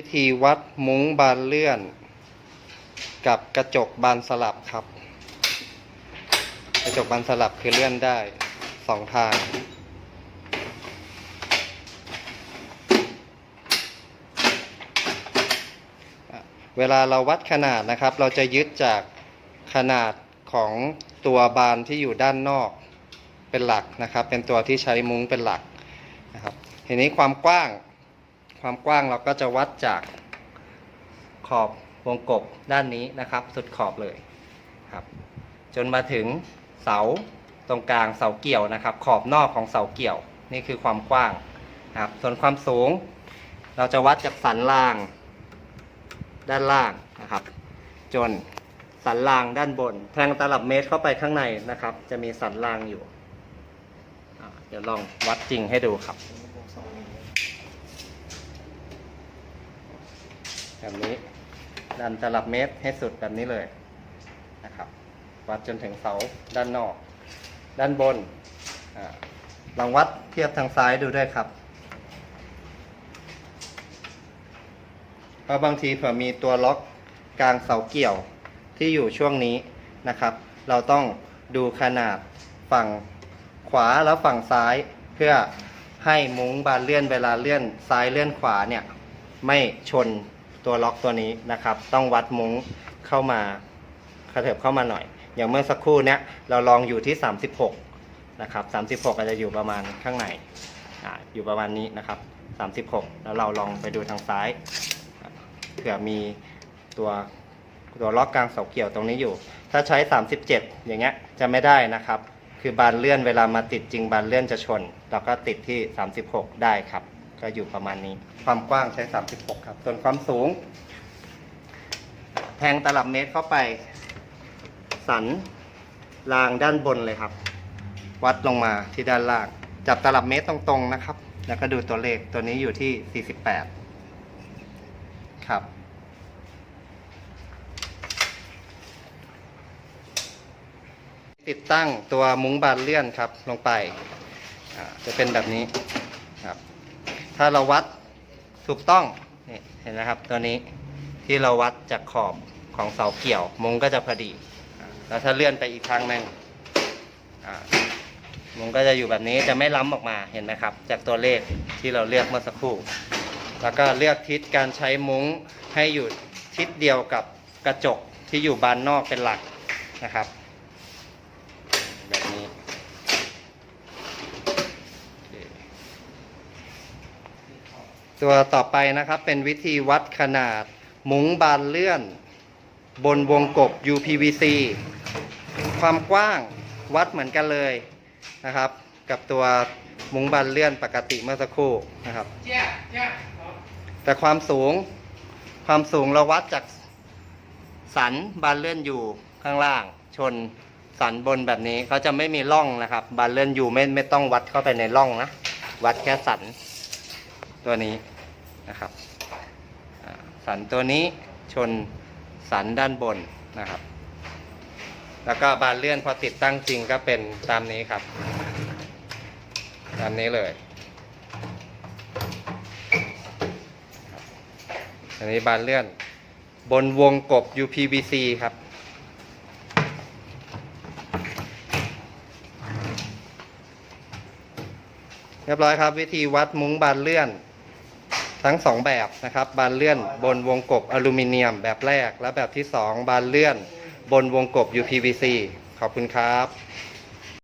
วิธีวัดมุ้งบานเลื่อน กับกระจกบานสลับครับ กระจกบานสลับคือเลื่อนได้สองทาง เวลาเราวัดขนาดนะครับ เราจะยึดจากขนาดของตัวบานที่อยู่ด้านนอกเป็นหลักนะครับ เป็นตัวที่ใช้มุ้งเป็นหลักนะครับทีนี้ความกว้าง ความกว้างเราก็จะวัดจากขอบวงกบด้านนี้นะครับ สุดขอบเลยครับ จนมาถึงเสาตรงกลางเสาเกี่ยวนะครับ ขอบนอกของเสาเกี่ยวนี่คือความกว้างครับ ส่วนความสูง เราจะวัดจากสันล่าง ด้านล่างนะครับ จนสันรางด้านบน แทงตลับเมตรเข้าไปข้างในนะครับ จะมีสันรางอยู่เดี๋ยวลองวัดจริงให้ดูครับ แบบนี้ ดันตลับเมตรให้สุดแบบนี้เลยนะครับ วัดจนถึงเสาด้านนอก ด้านบนลองวัดเทียบทางซ้ายดูด้วยครับเพราะบางทีเผื่อมีตัวล็อกกลางเสาเกี่ยวที่อยู่ช่วงนี้นะครับ เราต้องดูขนาดฝั่งขวาแล้วฝั่งซ้ายเพื่อให้มุ้งบานเลื่อนเวลาเลื่อนซ้ายเลื่อนขวาเนี่ย ไม่ชน ตัวล็อกตัวนี้นะครับ ต้องวัดมุ้งเข้ามาขยับเข้ามาหน่อย อย่างเมื่อสักครู่เนี้ยเราลองอยู่ที่ 36 นะครับ 36 อาจจะอยู่ประมาณข้างในออยู่ประมาณนี้นะครับ 36 แล้วเราลองไปดูทางซ้ายเผื่อมีตัวตัวล็อกกลางเสาเกี่ยวตรงนี้อยู่ ถ้าใช้ 37 อย่างเงี้ยจะไม่ได้นะครับ คือบานเลื่อนเวลามาติดจริงบานเลื่อนจะชน เราก็ติดที่ 36 ได้ครับ ก็อยู่ประมาณนี้ ความกว้างใช้ 36 ครับ ส่วนความสูง แทงตลับเมตรเข้าไป สันรางด้านบนเลยครับ วัดลงมาที่ด้านล่าง จับตลับเมตรตรงๆนะครับ แล้วก็ดูตัวเลขตัวนี้อยู่ที่ 48 ครับติดตั้งตัวมุ้งบานเลื่อนครับลงไป จะเป็นแบบนี้ ถ้าเราวัดถูกต้องนี่เห็นไหมครับตัวนี้ที่เราวัดจากขอบของเสาเกี่ยวมุ้งก็จะพอดี แล้วถ้าเลื่อนไปอีกครั้งหนึ่งมุ้งก็จะอยู่แบบนี้จะไม่ล้ำออกมาเห็นไหมครับ จากตัวเลขที่เราเลือกเมื่อสักครู่ แล้วก็เลือกทิศการใช้มุ้งให้อยู่ทิศเดียวกับกระจกที่อยู่บานนอกเป็นหลักนะครับแบบนี้โอเค ตัวต่อไปนะครับเป็นวิธีวัดขนาด มุ้งบานเลื่อน บนวงกบ UPVC ความกว้างวัดเหมือนกันเลยนะครับ กับตัวมุ้งบานเลื่อนปกติเมื่อสักครู่นะครับ แต่ความสูงความสูงเราวัดจากสันบานเลื่อนอยู่ข้างล่าง ชนสันบนแบบนี้เขาจะไม่มีร่องนะครับ บานเลื่อนอยู่ไม่ไม่ต้องวัดเข้าไปในร่องนะวัดแค่สัน ตัวนี้นะครับสันตัวนี้ชนสันด้านบนนะครับ แล้วก็บานเลื่อนพอติดตั้งจริงก็เป็นตามนี้ครับ ตามนี้เลยอันนี้บานเลื่อนบนวงกบ UPVC ครับ เรียบร้อยครับวิธีวัดมุ้งบานเลื่อน ทั้งสองแบบนะครับ บานเลื่อนบนวงกบอลูมิเนียมแบบแรก และแบบที่สองบานเลื่อนบนวงกบ UPVC ขอบคุณครับ